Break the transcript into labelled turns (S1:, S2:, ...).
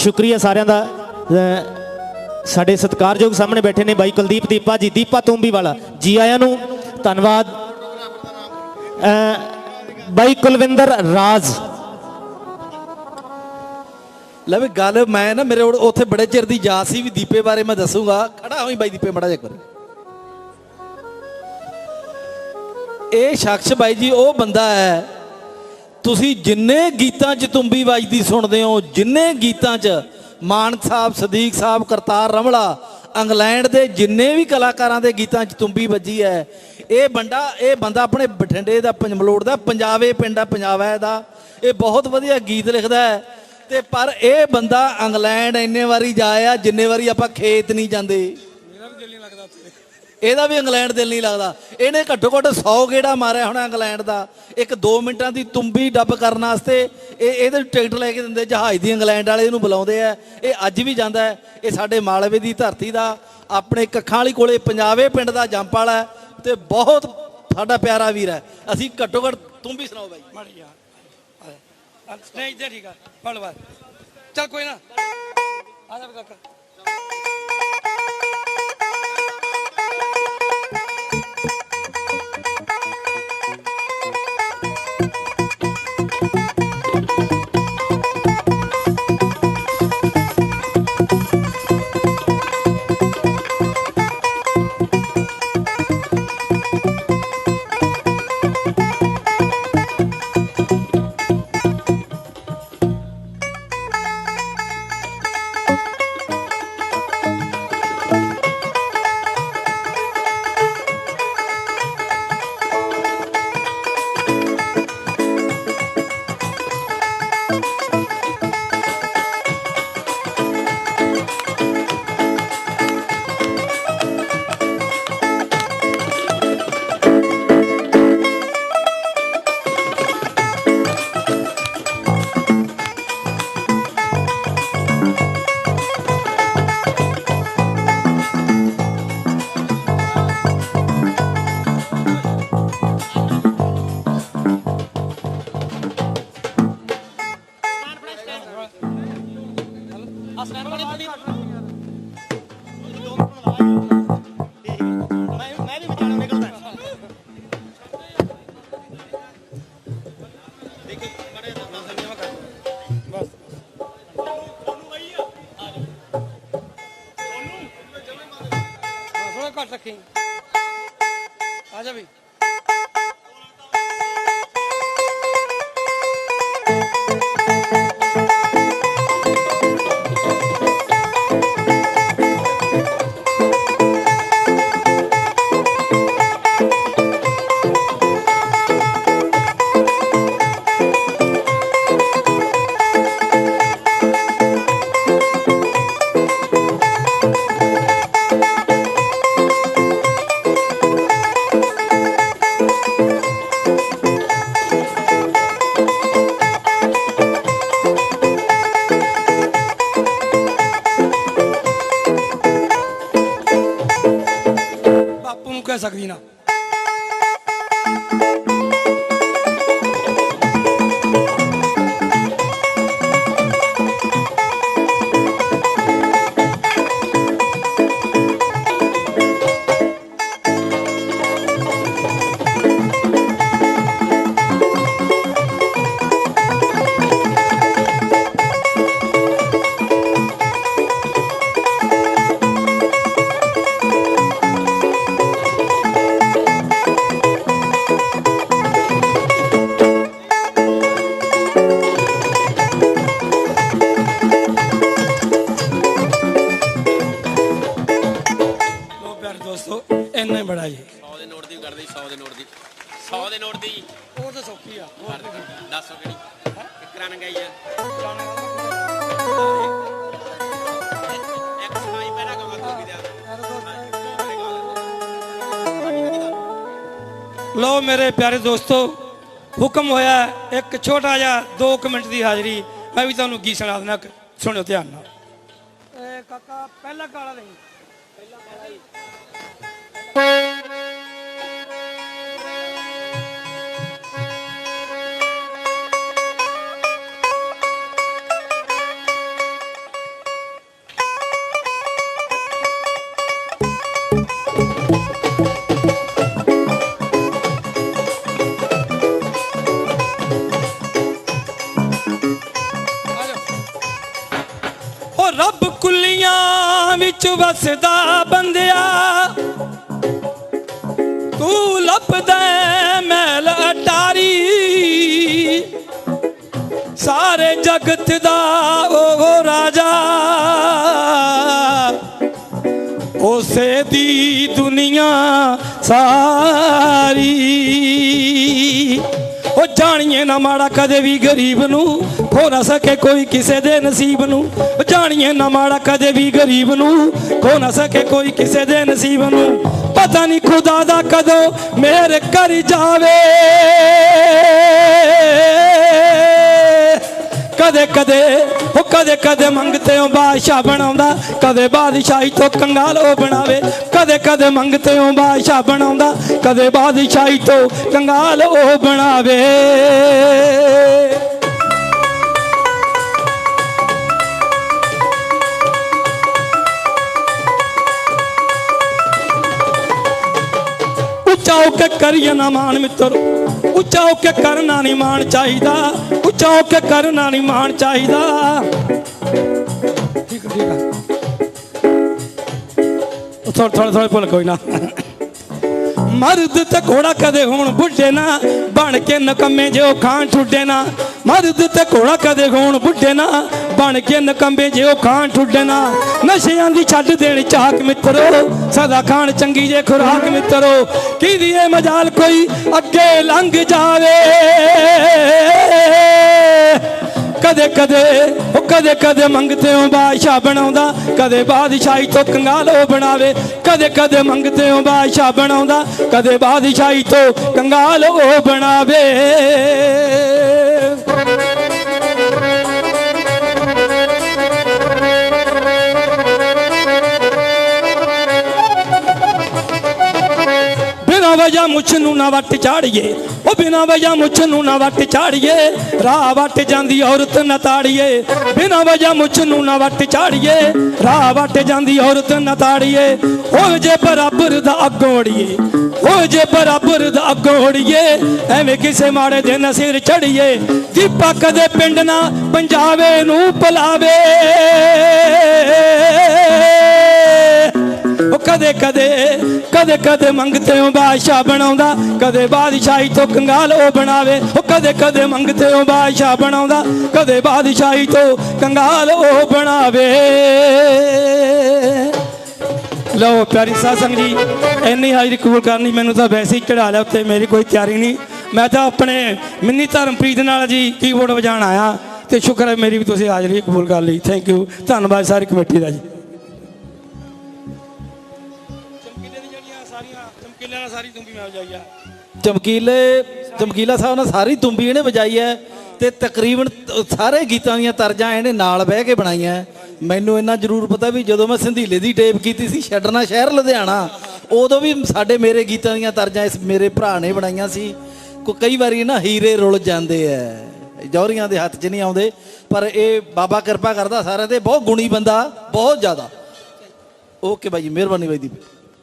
S1: ਸ਼ੁਕਰੀਆ ਸਾਰਿਆਂ ਦਾ। ਸਾਡੇ ਸਤਿਕਾਰਯੋਗ ਸਾਹਮਣੇ ਬੈਠੇ ਨੇ ਬਾਈ ਕੁਲਦੀਪ ਦੀਪਾ ਜੀ, ਦੀਪਾ ਤੁੰਬੀ ਵਾਲਾ। ਜੀ ਆਇਆਂ ਨੂੰ ਧੰਨਵਾਦ। ਬਾਈ ਕੁਲਵਿੰਦਰ ਰਾਜ।
S2: ਲੈ ਵੀ ਗੱਲ ਮੈਂ ਨਾ ਮੇਰੇ ਉਹ- ਉੱਥੇ ਬੜੇ ਚਿਰ ਦੀ ਯਾਦ ਸੀ ਵੀ ਦੀਪੇ ਬਾਰੇ ਮੈਂ ਦੱਸੂਗਾ। ਖੜਾ ਹੋਈ ਬਾਈ ਦੀਪੇ ਮੜਾ ਜਿਹਾ ਇੱਕ ਇਹ ਸ਼ਖਸ ਬਾਈ ਜੀ, ਉਹ ਬੰਦਾ ਹੈ ਤੁਸੀਂ ਜਿੰਨੇ ਗੀਤਾਂ 'ਚ ਤੁੰਬੀ ਵੱਜਦੀ ਸੁਣਦੇ ਹੋ, ਜਿੰਨੇ ਗੀਤਾਂ 'ਚ ਮਾਨ ਸਾਹਿਬ, ਸਦੀਕ ਸਾਹਿਬ, ਕਰਤਾਰ ਰਮਲਾ, ਇੰਗਲੈਂਡ ਦੇ ਜਿੰਨੇ ਵੀ ਕਲਾਕਾਰਾਂ ਦੇ ਗੀਤਾਂ 'ਚ ਤੁੰਬੀ ਵੱਜੀ ਹੈ, ਇਹ ਬੰਦਾ ਇਹ ਬੰਦਾ ਆਪਣੇ ਬਠਿੰਡੇ ਦਾ ਪੰਜਮਲੋੜ ਦਾ, ਪੰਜਾਬੇ ਪਿੰਡ ਆ, ਪੰਜਾਬ ਹੈ ਇਹਦਾ ਇਹ ਬਹੁਤ ਵਧੀਆ ਗੀਤ ਲਿਖਦਾ ਹੈ। ਤੇ ਪਰ ਇਹ ਬੰਦਾ ਇੰਗਲੈਂਡ ਇੰਨੇ ਵਾਰੀ ਜਾਇਆ, ਜਿੰਨੇ ਵਾਰੀ ਆਪਾਂ ਖੇਤ ਨਹੀਂ ਜਾਂਦੇ। ਇਹਦਾ ਵੀ ਇੰਗਲੈਂਡ ਦਿਲ ਨਹੀਂ ਲੱਗਦਾ। ਇਹਨੇ ਘੱਟੋ ਘੱਟ 100 ਗੇੜਾ ਮਾਰਿਆ ਹੋਣਾ ਇੰਗਲੈਂਡ ਦਾ। ਇੱਕ 2 ਮਿੰਟਾਂ ਦੀ ਤੁੰਬੀ ਡੱਬ ਕਰਨ ਵਾਸਤੇ ਇਹ ਇਹਦੇ ਟਿਕਟ ਲੈ ਕੇ ਦਿੰਦੇ ਜਹਾਜ਼ ਦੀ ਇੰਗਲੈਂਡ ਵਾਲੇ ਇਹਨੂੰ ਬੁਲਾਉਂਦੇ ਆ। ਇਹ ਅੱਜ ਵੀ ਜਾਂਦਾ ਹੈ। ਇਹ ਸਾਡੇ ਮਾਲਵੇ ਦੀ ਧਰਤੀ ਦਾ ਆਪਣੇ ਕੱਖਾਂ ਵਾਲੀ ਕੋਲੇ ਪੰਜਾਬੇ ਪਿੰਡ ਦਾ ਜੰਪ ਵਾਲਾ ਤੇ ਬਹੁਤ ਸਾਡਾ ਪਿਆਰਾ ਵੀਰ ਹੈ। ਅਸੀਂ ਘੱਟੋ ਘੱਟ ਤੁੰਬੀ ਸੁਣਾਓ ਬਾਈ।
S3: ਮੜੀ ਆ ਨਹੀਂ ਇੱਧਰ ਠੀਕ ਆ। ਫੜ ਵਾ ਚੱਲ ਕੋਈ ਨਾ। ਆ ਜਾ ਕਾਕਾ।
S1: ਮੈਂ ਵੀ ਵਿਚਾਲੋਂ ਨਿਕਲਦਾ।
S3: ਥੋੜਾ ਘੱਟ ਰੱਖੀ। ਆ ਜਾ ਵੀ। ਬਾਪੂ ਨੂੰ ਕਹਿ ਸਕਦੀ ਨਾ। ਉਹ ਤਾਂ ਸੌਖੀ ਆ?
S4: ਕਰ ਦੇ ਦੱਸੋ ਕਿਹੜੀ? ਇੱਕ ਰਨ ਗਈ ਆ। ਇੱਕ ਸਮਾਈ ਪੈਣਾ ਕਮਾ ਤੂੰ ਵੀ ਦਿਆ
S3: ਲੋ ਮੇਰੇ ਪਿਆਰੇ ਦੋਸਤੋ ਹੁਕਮ ਹੋਇਆ ਹੈ, ਇੱਕ ਛੋਟਾ ਜਿਹਾ 2 ਮਿੰਟ ਦੀ ਹਾਜ਼ਰੀ। ਮੈਂ ਵੀ ਤੁਹਾਨੂੰ ਗੀਤ ਸੁਣਾ ਦੇਣਾ ਸੁਣਿਓ ਧਿਆਨ ਨਾਲ। ਏ ਕਾਕਾ ਪਹਿਲਾ ਕਾਲਾ ਨਹੀਂ। ਉਹ ਰੱਬ ਕੁੱਲੀਆਂ ਵਿੱਚ ਵਸਦਾ ਬੰਦਿਆ। ਤੂੰ ਲੱਭਦਾ ਮੈਲ ਅਟਾਰੀ। ਸਾਰੇ ਜਗਤ ਦਾ ਉਹ ਰਾਜਾ। ਉਸੇ ਦੀ ਦੁਨੀਆ ਸਾਰੀ। ਜਾਣੀਏ ਨਾ ਮਾੜਾ ਕਦੇ ਵੀ ਗਰੀਬ ਨੂੰ ਖੋ ਨਾ ਸਕੇ ਕੋਈ ਕਿਸੇ ਦੇ ਨਸੀਬ ਨੂੰ। ਉਹ ਜਾਣੀਏ ਨਾ ਮਾੜਾ ਕਦੇ ਵੀ ਗਰੀਬ ਨੂੰ ਖੋ ਨਾ ਸਕੇ ਕੋਈ ਕਿਸੇ ਦੇ ਨਸੀਬ ਨੂੰ। ਪਤਾ ਨਹੀਂ ਖੁਦਾ ਦਾ ਕਦੋਂ ਮੇਰ ਕਰ ਜਾਵੇ। ਕਦੇ ਕਦੇ, ਉਹ ਕਦੇ ਕਦੇ ਮੰਗਤੇ ਹੋ ਬਾਦਸ਼ਾਹ ਬਣਾਉਂਦਾ, ਕਦੇ ਬਾਦਸ਼ਾਹੀ ਤੋਂ ਕੰਗਾਲ ਉਹ ਬਣਾਵੇ, ਕਦੇ ਕਦੇ ਮੰਗਤੇ ਹੋ ਬਾਦਸ਼ਾਹ ਬਣਾਉਂਦਾ, ਕਦੇ ਬਾਦਸ਼ਾਹੀ ਤੋਂ ਕੰਗਾਲ ਉਹ ਬਣਾਵੇ। ਉੱਚਾ ਹੋ ਕੇ ਕਰੀਏ ਨਾ ਮਾਣ ਮਿੱਤਰ, ਉੱਚਾ ਹੋ ਕੇ ਕਰਨਾ ਨਹੀਂ ਮਾਣ ਚਾਹੀਦਾ। ਚੌਕ ਕਰਨਾ ਨਹੀਂ ਮਾਣ ਚਾਹੀਦਾ। ਠੀਕ ਠੀਕ ਥੋੜਾ ਥੋੜਾ ਥੋੜਾ ਭੁੱਲ, ਕੋਈ ਨਾ। ਮਰਦ ਤੇ ਘੋੜਾ ਕਦੇ ਹੋਣ ਬੁੱਢੇ ਨਾ, ਬਣ ਕੇ ਨਕਮੇ ਜਿਉ ਖਾਣ ਠੁੱਡੇ ਨਾ। ਮਰਦ ਤੇ ਘੋੜਾ ਕਦੇ ਹੋਣ ਬੁੱਢੇ ਨਾ, ਬਣ ਕੇ ਨਕੰਬੇ ਜਿਉ ਖਾਣ ਠੁੱਡੇ ਨਾ। ਨਸ਼ਿਆਂ ਦੀ ਛੱਡ ਦੇਣ ਚਾਕ ਮਿੱਤਰੋ, ਸਦਾ ਖਾਣ ਚੰਗੀ ਜੇ ਖੁਰਾਕ ਮਿੱਤਰੋ। ਕਿਹਦੀ ਇਹ ਮਜਾਲ ਕੋਈ ਅੱਗੇ ਲੰਘ ਜਾਵੇ। ਕਦੇ ਕਦੇ, ਉਹ ਕਦੇ ਕਦੇ ਮੰਗਤੇ ਹੋ ਬਾਦਸ਼ਾਹ ਬਣਾਉਂਦਾ, ਕਦੇ ਬਾਦਸ਼ਾਹੀ ਤੋਂ ਕੰਗਾਲ ਉਹ ਬਣਾਵੇ, ਕਦੇ ਕਦੇ ਮੰਗਤੇ ਹੋ ਬਾਦਸ਼ਾਹ ਬਣਾਉਂਦਾ, ਕਦੇ ਬਾਦਸ਼ਾਹੀ ਤੋਂ ਕੰਗਾਲ ਉਹ ਬਣਾਵੇ। ਬਿਨਾ ਵਜ੍ਹਾ ਮੁੱਛ ਨੂੰ ਨਾ ਵੱਟ ਚਾੜੀਏ ਉਹ ਬਿਨਾ ਵਜ੍ਹਾ ਮੁੱਛ ਨੂੰ ਨਾ ਵੱਟ ਚਾੜੀਏ ਰਾਹ ਵੱਟ ਜਾਂਦੀ ਔਰਤ ਨਾ ਤਾੜੀਏ। ਬਿਨਾ ਵਜ੍ਹਾ ਮੁੱਛ ਨੂੰ ਨਾ ਵੱਟ ਚਾੜੀਏ ਰਾਹ ਵੱਟ ਜਾਂਦੀ ਔਰਤ ਨਾ ਤਾੜੀਏ। ਹੋ ਜੇ ਬਰਾਬਰ ਦਾ ਅੱਗੋੜੀਏ ਹੋ ਜੇ ਬਰਾਬਰ ਦਾ ਅੱਗੋੜੀਏ ਐਵੇਂ ਕਿਸੇ ਮਾੜੇ ਦੇ ਨਾ ਸਿਰ ਚੜੀਏ। ਦੀਪਾ ਕਦੇ ਪਿੰਡ ਨਾ ਪੰਜਾਵੇ ਨੂੰ ਪਲਾਵੇ ਉਹ ਕਦੇ ਕਦੇ ਕਦੇ ਕਦੇ ਮੰਗਤੇ ਹੋ ਬਾਦਸ਼ਾਹ ਬਣਾਉਂਦਾ, ਕਦੇ ਬਾਦਸ਼ਾਹੀ ਤੋਂ ਕੰਗਾਲ ਉਹ ਬਣਾਵੇ, ਉਹ ਕਦੇ ਕਦੇ ਮੰਗਤੇ ਹੋ ਬਾਦਸ਼ਾਹ ਬਣਾਉਂਦਾ, ਕਦੇ ਬਾਦਸ਼ਾਹੀ ਤੋਂ ਕੰਗਾਲ ਉਹ ਬਣਾਵੇ। ਲਓ ਪਿਆਰੀ ਸਾਧ ਸੰਗਤ ਜੀ, ਇੰਨੀ ਹਾਜ਼ਰੀ ਕਬੂਲ ਕਰਨੀ ਮੈਨੂੰ ਤਾਂ ਵੈਸੇ ਹੀ ਚੜਾ ਲਿਆ, ਉੱਤੇ ਮੇਰੀ ਕੋਈ ਤਿਆਰੀ ਨਹੀਂ। ਮੈਂ ਤਾਂ ਆਪਣੇ ਮਿੰਨੀ ਧਰਮਪ੍ਰੀਤ ਨਾਲ ਜੀ ਕੀਬੋਰਡ ਵਜਾਣ ਆਇਆ, ਤੇ ਸ਼ੁਕਰ ਹੈ ਮੇਰੀ ਵੀ ਤੁਸੀਂ ਹਾਜ਼ਰੀ ਕਬੂਲ ਕਰ ਲਈ। ਥੈਂਕ ਯੂ ਧੰਨਵਾਦ ਸਾਰੀ ਕਮੇਟੀ ਦਾ ਜੀ। ਸਾਰੀ ਤੁੰਬੀ ਮੈਂ ਵਜਾਈ ਆ।
S2: ਚਮਕੀਲੇ, ਚਮਕੀਲਾ ਸਾਹਿਬ ਨੇ ਸਾਰੀ ਤੁੰਬੀ ਇਹਨੇ ਵਜਾਈ ਹੈ ਤੇ ਤਕਰੀਬਨ ਸਾਰੇ ਗੀਤਾਂ ਦੀਆਂ ਤਰਜਾਂ ਇਹਨੇ ਨਾਲ ਬਹਿ ਕੇ ਬਣਾਈਆਂ। ਮੈਨੂੰ ਇੰਨਾ ਜ਼ਰੂਰ ਪਤਾ ਵੀ ਜਦੋਂ ਮੈਂ ਸੰਧੀਲੇ ਦੀ ਟੇਪ ਕੀਤੀ ਸੀ ਛੱਡਣਾ ਸ਼ਹਿਰ ਲੁਧਿਆਣਾ, ਉਦੋਂ ਵੀ ਸਾਡੇ ਮੇਰੇ ਗੀਤਾਂ ਦੀਆਂ ਤਰਜਾਂ ਇਸ ਮੇਰੇ ਭਰਾ ਨੇ ਬਣਾਈਆਂ ਸੀ। ਕੋ ਕਈ ਵਾਰੀ ਨਾ ਹੀਰੇ ਰੁੱਲ ਜਾਂਦੇ ਐ, ਜੌਹਰੀਆਂ ਦੇ ਹੱਥ 'ਚ ਨਹੀਂ ਆਉਂਦੇ, ਪਰ ਇਹ ਬਾਬਾ ਕਿਰਪਾ ਕਰਦਾ ਸਾਰਿਆਂ ਤੇ, ਬਹੁਤ ਗੁਣੀ ਬੰਦਾ, ਬਹੁਤ ਜ਼ਿਆਦਾ। ਓਕੇ ਬਾਈ ਜੀ, ਮਿਹਰਬਾਨੀ ਬਾਈ ਦੀ।